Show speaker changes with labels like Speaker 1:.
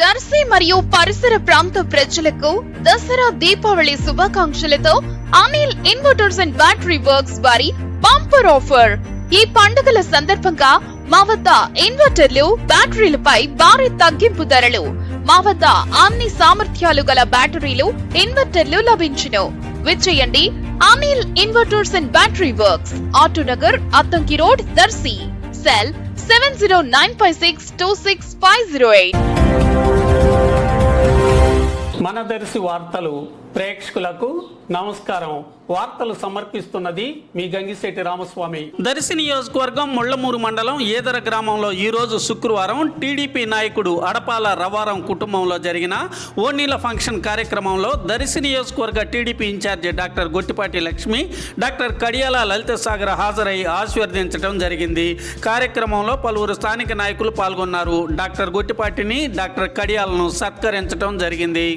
Speaker 1: దర్శి మరియు పరిసర ప్రాంత ప్రజలకు Dasara Deepavali శుభాకాంక్షలతో Anil inverters and battery works వారి బంపర్ ఆఫర్. ఈ పండుగల సందర్భంగా మా వద్ద ఇన్వర్టర్లు బ్యాటరీలపై భారీ తగ్గింపు ధరలు. మా వద్ద అన్ని సామర్థ్యాలు గల బ్యాటరీలు ఇన్వర్టర్లు లభించును. విచ్చేయండి Anil inverters and battery works. Autonagar Addanki road Darsi. Cell seven zero nine five six two six five zero eight.
Speaker 2: ఆనదర్శి వార్తలు ప్రేక్షకులకు నమస్కారం. వార్తలు సమర్పిస్తున్నది మీ గంగిశెట్టి రామస్వామి. దర్శి నియోజకవర్గం ముళ్ళమూరు మండలం ఏదర గ్రామంలో ఈరోజు శుక్రవారం టీడీపీ నాయకుడు అడపాల రవారం కుటుంబంలో జరిగిన ఓనీల ఫంక్షన్ కార్యక్రమంలో దర్శి నియోజకవర్గ TDP incharge doctor Gottipati Lakshmi doctor Kadiyala Lalitha Sagar హాజరై ఆశీర్వదించడం జరిగింది. కార్యక్రమంలో పలువురు స్థానిక నాయకులు పాల్గొన్నారు. డాక్టర్ గొట్టిపాటిని డాక్టర్ కడియాలను సత్కరించడం జరిగింది.